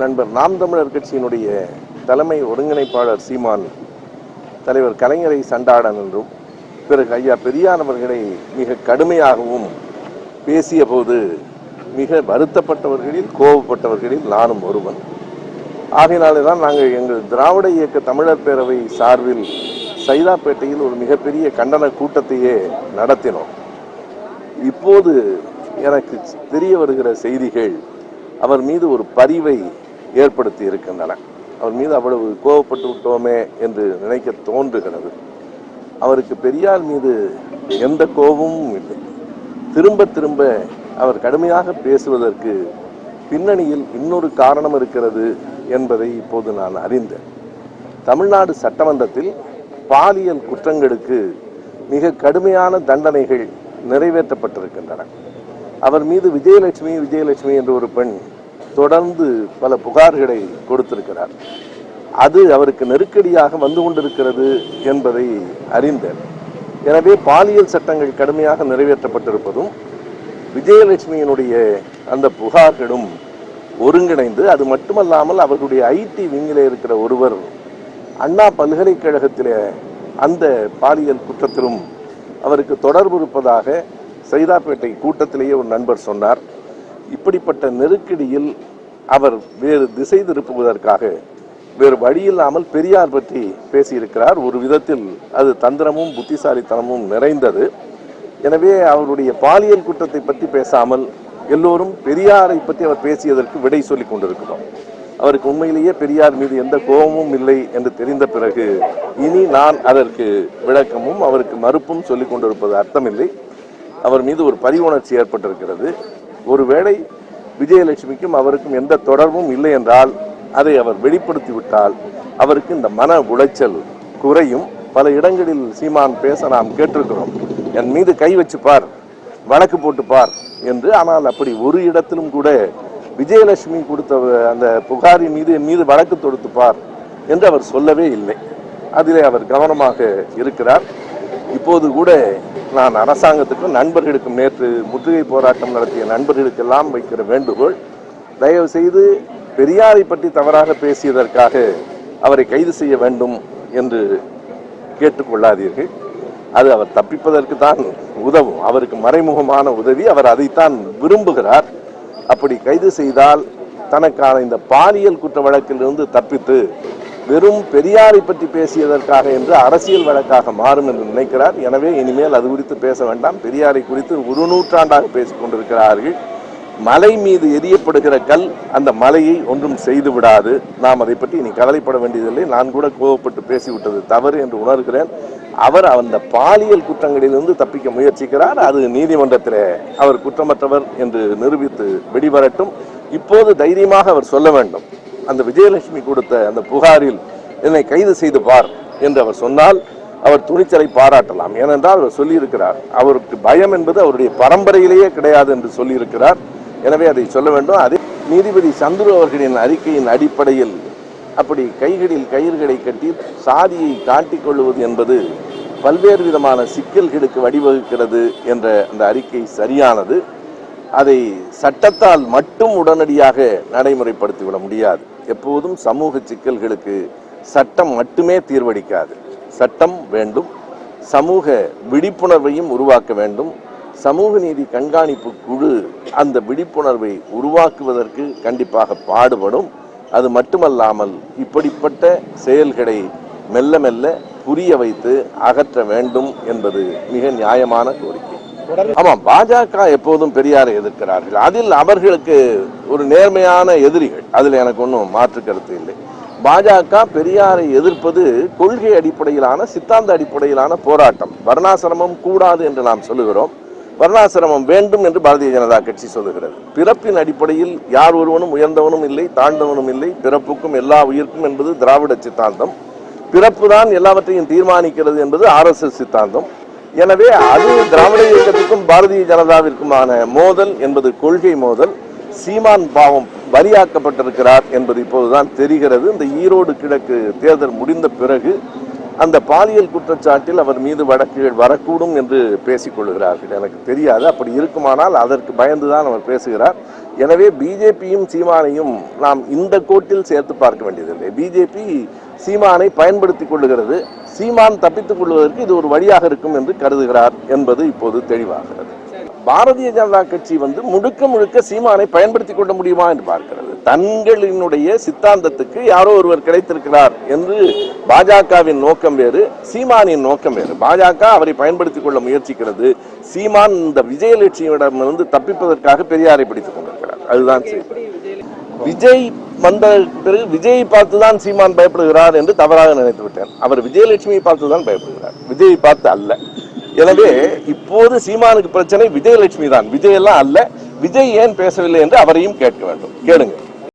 நண்பர் நாம் தமிழர் கட்சியினுடைய தலைமை ஒருங்கிணைப்பாளர் சீமான் தலைவர் கலைஞரை சண்டாடன் என்றும் பிறகு ஐயா பெரியார் அவர்களை மிக கடுமையாகவும் பேசிய போது மிக வருத்தப்பட்டவர்களில் கோபப்பட்டவர்களில் நானும் ஒருவன். ஆகையினாலே தான் நாங்கள் எங்கள் திராவிட இயக்க தமிழர் பேரவை சார்பில் சைதாப்பேட்டையில் ஒரு மிகப்பெரிய கண்டன கூட்டத்தையே நடத்தினோம். இப்போது எனக்கு தெரிய வருகிற செய்திகள் அவர் மீது ஒரு பதிவை ஏற்படுத்தி இருக்கின்றன. அவர் மீது அவ்வளவு கோபப்பட்டு விட்டோமே என்று நினைக்க தோன்றுகிறது. அவருக்கு பெரியார் மீது எந்த கோபமும் இல்லை. திரும்ப திரும்ப அவர் கடுமையாக பேசுவதற்கு பின்னணியில் இன்னொரு காரணம் இருக்கிறது என்பதை இப்போது நான் அறிந்தேன். தமிழ்நாடு சட்டமன்றத்தில் பாலியல் குற்றங்களுக்கு மிக கடுமையான தண்டனைகள் நிறைவேற்றப்பட்டிருக்கின்றன. அவர் மீது விஜயலட்சுமி விஜயலட்சுமி என்ற ஒரு பெண் தொடர்ந்து பல புகார்களை கொடுத்திருக்கிறார். அது அவருக்கு நெருக்கடியாக வந்து கொண்டிருக்கிறது என்பதை அறிந்தேன். எனவே பாலியல் சட்டங்கள் கடுமையாக நிறைவேற்றப்பட்டிருப்பதும் விஜயலட்சுமியினுடைய அந்த புகார்களும் ஒருங்கிணைந்து அது மட்டுமல்லாமல் அவர்களுடைய ஐடி விங்கிலே இருக்கிற ஒருவர் அண்ணா பல்கலைக்கழகத்தில் அந்த பாலியல் குற்றத்திலும் அவருக்கு தொடர்பு இருப்பதாக சைதாப்பேட்டை கூட்டத்திலேயே ஒரு நண்பர் சொன்னார். இப்படிப்பட்ட நெருக்கடியில் அவர் வேறு திசை திருப்புவதற்காக வேறு வழியில்லாமல் பெரியார் பற்றி பேசியிருக்கிறார். ஒரு விதத்தில் அது தந்திரமும் புத்திசாலித்தனமும் நிறைந்தது. எனவே அவருடைய பாலியல் குற்றத்தை பற்றி பேசாமல் எல்லோரும் பெரியாரை பற்றி அவர் பேசியதற்கு விடை சொல்லிக் கொண்டிருக்கிறோம். அவருக்கு உண்மையிலேயே பெரியார் மீது எந்த கோபமும் இல்லை என்று தெரிந்த பிறகு இனி நான் அதற்கு விளக்கமும் அவருக்கு மறுப்பும் சொல்லிக் கொண்டிருப்பது அர்த்தமில்லை. அவர் மீது ஒரு பரிவுணர்ச்சி ஏற்பட்டிருக்கிறது. ஒருவேளை விஜயலட்சுமிக்கும் அவருக்கும் எந்த தொடர்பும் இல்லை என்றால் அதை அவர் வெளிப்படுத்திவிட்டால் அவருக்கு இந்த மன உளைச்சல் குறையும். பல இடங்களில் சீமான் பேச நாம் கேட்டிருக்கிறோம். என் மீது கை வச்சு பார் வழக்கு போட்டு பார் என்று. ஆனால் அப்படி ஒரு இடத்திலும் கூட விஜயலட்சுமி கொடுத்த அந்த புகாரின் மீது என் மீது வழக்கு தொடுத்து பார் என்று அவர் சொல்லவே இல்லை. அதிலே அவர் கவனமாக இருக்கிறார். இப்போது கூட நான் அரசாங்கத்துக்கும் நண்பர்களுக்கும் நேற்று முற்றுகை போராட்டம் நடத்திய நண்பர்களுக்கெல்லாம் வைக்கிற வேண்டுகோள் தயவு செய்து பெரியாரை பற்றி தவறாக பேசியதற்காக அவரை கைது செய்ய வேண்டும் என்று கேட்டுக்கொள்ளாதீர்கள் அது அவர் தப்பிப்பதற்கு தான் உதவும். அவருக்கு மறைமுகமான உதவி. அவர் அதைத்தான் விரும்புகிறார். அப்படி கைது செய்தால் தனக்கான இந்த பாலியல் குற்ற வழக்கிலிருந்து தப்பித்து வெறும் பெரியாரை பற்றி பேசியதற்காக என்று அரசியல் வழக்காக மாறும் என்று நினைக்கிறார். எனவே இனிமேல் அது குறித்து பேச வேண்டாம். பெரியாரை குறித்து ஒரு நூற்றாண்டாக பேசிக் கொண்டிருக்கிறார்கள். மலை மீது எரியப்படுகிற கல் அந்த மலையை ஒன்றும் செய்து விடாது. நாம் அதை பற்றி இனி கவலைப்பட வேண்டியதில்லை. நான் கூட கோபப்பட்டு பேசிவிட்டது தவறு என்று உணர்கிறேன். அவர் அந்த பாலியல் குற்றங்களிலிருந்து தப்பிக்க முயற்சிக்கிறார். அது நீதிமன்றத்தில் அவர் குற்றமற்றவர் என்று நிரூபித்து வெளிவரட்டும். இப்போது தைரியமாக அவர் சொல்ல வேண்டும். அந்த விஜயலட்சுமி கொடுத்த அந்த புகாரில் என்னை கைது செய்து பார் என்று அவர் சொன்னால் அவர் துணிச்சலை பாராட்டலாம். ஏனென்றால் அவர் சொல்லியிருக்கிறார் அவருக்கு பயம் என்பது அவருடைய பரம்பரையிலேயே கிடையாது என்று சொல்லியிருக்கிறார். எனவே அதை சொல்ல வேண்டும். அதே நீதிபதி சந்துரு அவர்களின் அறிக்கையின் அடிப்படையில் அப்படி கைகளில் கயிறுகளை கட்டி சாதியை காட்டிக் கொள்வது என்பது பல்வேறு விதமான சிக்கல்களுக்கு வழிவகுக்கிறது என்ற அந்த அறிக்கை சரியானது. அதை சட்டத்தால் மட்டும் உடனடியாக நடைமுறைப்படுத்திவிட முடியாது. எப்போதும் சமூக சிக்கல்களுக்கு சட்டம் மட்டுமே தீர்வளிக்காது சட்டம் வேண்டும். சமூக விழிப்புணர்வையும் உருவாக்க வேண்டும். சமூக நீதி கண்காணிப்பு குழு அந்த விழிப்புணர்வை உருவாக்குவதற்கு கண்டிப்பாக பாடுபடும். அது மட்டுமல்லாமல் இப்படிப்பட்ட செயல்களை மெல்ல மெல்ல புரிய வைத்து அகற்ற வேண்டும் என்பது மிக நியாயமான கோரிக்கை. ஆமாம் பாஜக எப்போதும் பெரியாரை எதிர்க்கிறார்கள். அதில் அவர்களுக்கு ஒரு நேர்மையான எதிரிகள். அதில் எனக்கு ஒன்றும் மாற்று கருத்து இல்லை. பாஜக பெரியாரை எதிர்ப்பது கொள்கை அடிப்படையிலான சித்தாந்த அடிப்படையிலான போராட்டம். வர்ணாசிரமம் கூடாது என்று நாம் சொல்லுகிறோம். வர்ணாசிரமம் வேண்டும் என்று பாரதிய ஜனதா கட்சி சொல்லுகிறது. பிறப்பின் அடிப்படையில் யார் ஒருவனும் உயர்ந்தவனும் இல்லை தாழ்ந்தவனும் இல்லை. பிறப்புக்கும் எல்லா உயிர்க்கும் என்பது திராவிட சித்தாந்தம். பிறப்பு தான் எல்லாவற்றையும் தீர்மானிக்கிறது என்பது ஆர்எஸ்எஸ் சித்தாந்தம். எனவே அது திராவிட இயக்கத்துக்கும் பாரதிய ஜனதாவிற்குமான மோதல் என்பது கொள்கை மோதல். சீமான் பாவம் பலியாக்கப்பட்டிருக்கிறார் என்பது இப்போதுதான் தெரிகிறது. இந்த ஈரோடு கிழக்கு தேர்தல் முடிந்த பிறகு அந்த பாலியல் குற்றச்சாட்டில் அவர் மீது வழக்குகள் வரக்கூடும் என்று பேசிக் கொள்கிறார்கள். எனக்கு தெரியாது. அப்படி இருக்குமானால் அதற்கு பயந்துதான் அவர் பேசுகிறார். எனவே பிஜேபியும் சீமானையும் நாம் இந்த கோட்டில் சேர்த்து பார்க்க வேண்டியதில்லை. பிஜேபி சீமானை பயன்படுத்திக் கொள்ளுகிறது. சீமான் தப்பித்துக் கொள்வதற்கு இது ஒரு வழியாக இருக்கும் என்று கருதுகிறார் என்பது இப்போது தெளிவாகிறது. பாரதிய ஜனதா கட்சி வந்து முழுக்க முழுக்க சீமானை பயன்படுத்திக் கொள்ள முடியுமா என்று பார்க்கிறது. தங்களினுடைய சித்தாந்தத்துக்கு யாரோ ஒருவர் கிடைத்திருக்கிறார் என்று பாஜகவின் நோக்கம் வேறு சீமானின் நோக்கம் வேறு. பாஜக அவரை பயன்படுத்திக் கொள்ள முயற்சிக்கிறது. சீமான் இந்த விஜயலட்சுமியிடமிருந்து தப்பிப்பதற்காக பெரியாரை பிடித்துக் கொண்டிருக்கிறார். அதுதான் சரி விஜய் வந்த பிறகு விஜயை பார்த்து தான் சீமான் பயப்படுகிறார் என்று தவறாக நினைத்து விட்டேன். அவர் விஜயலட்சுமியை பார்த்து தான் பயப்படுகிறார். விஜயை பார்த்து அல்ல. எனவே இப்போது சீமானுக்கு பிரச்சனை விஜயலட்சுமி தான் விஜய் எல்லாம் அல்ல. விஜய் ஏன் பேசவில்லை என்று அவரையும் கேட்க வேண்டும். கேளுங்க.